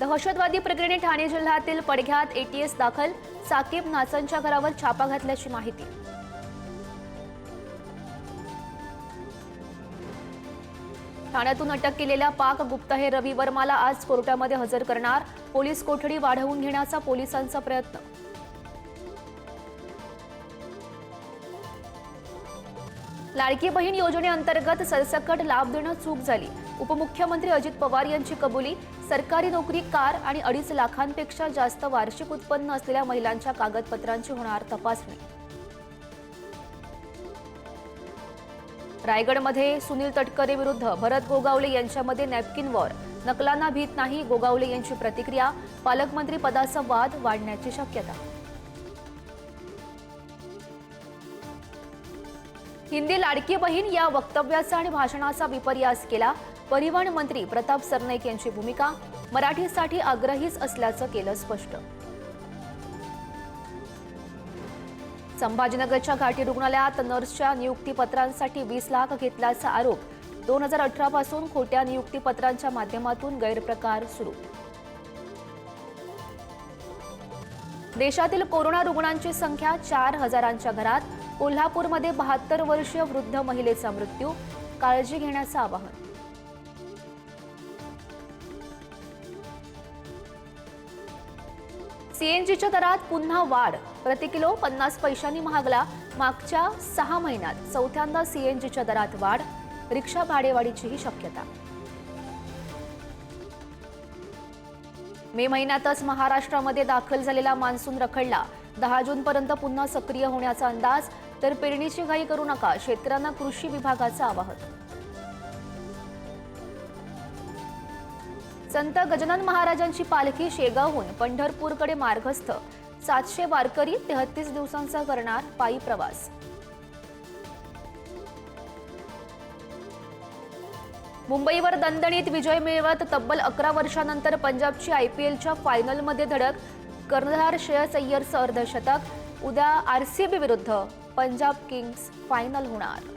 दहशतवादी प्रकरणी ठाणे जिल्ह्यातील पडघ्यात एटीएस दाखल साकीब नाचनच्या घरावर छापा घातल्याची माहिती. ठाण्यातून अटक केलेल्या पाक गुप्तहेर रवी वर्माला आज कोर्टामध्ये हजर करणार. पोलीस कोठडी वाढवून घेण्याचा पोलिसांचा प्रयत्न. लाडकी बहीण योजनेअंतर्गत सरसकट लाभ देणं चूक झाली. उपमुख्यमंत्री अजित पवार यांची कबुली सरकारी नोकरी कार आणि अडीच लाखांपेक्षा जास्त वार्षिक उत्पन्न असलेल्या महिलांच्या कागदपत्रांची होणार तपासणी. रायगडमध्ये सुनील तटकरे विरुद्ध भरत गोगावले यांच्यामध्ये नॅपकिन वॉर. नकलांना भीत नाही गोगावले यांची प्रतिक्रिया पालकमंत्री पदाचा वाद वाढण्याची शक्यता. हिंदी लाडकी बहीण या वक्तव्याचा आणि भाषणाचा विपर्यास केला परिवहन मंत्री प्रताप सरनाईक यांची भूमिका मराठीसाठी आग्रहीच असल्याचं केलं स्पष्ट. संभाजीनगरच्या घाटी रुग्णालयात नर्सच्या नियुक्तीपत्रांसाठी वीस लाख घेतल्याचा आरोप. दोन हजार अठरा पासून खोट्या नियुक्तीपत्रांच्या माध्यमातून गैरप्रकार सुरू. देशातील कोरोना रुग्णांची संख्या चार हजारांच्या घरात. कोल्हापूरमध्ये बहात्तर वर्षीय वृद्ध महिलेचा मृत्यू. काळजी घेण्याचं आवाहन. सीएनजीच्या दरात पुन्हा वाढ. प्रति किलो पन्नास पैशांनी महागला. मागच्या सहा महिन्यात चौथ्यांदा सीएनजीच्या दरात वाढ. रिक्षा भाडेवाढीचीही शक्यता. मे महिन्यातच महाराष्ट्रामध्ये दाखल झालेला मान्सून रखडला. दहा जूनपर्यंत पुन्हा सक्रिय होण्याचा अंदाज तर पेरणीची घाई करू नका शेतकऱ्यांना कृषी विभागाचं आवाहन. संत गजानन महाराजांची पालखी शेगावहून पंढरपूरकडे मार्गस्थ. सातशे वारकरी तेहतीस दिवसांचा करणार पायी प्रवास. मुंबईवर दणदणीत विजय मिळवत तब्बल अकरा वर्षानंतर पंजाबची आयपीएलच्या फायनलमध्ये धडक. कर्णधार श्रेयस अय्यरचं अर्धशतक. उद्या आरसीबी विरुद्ध पंजाब किंग्स फायनल होणार.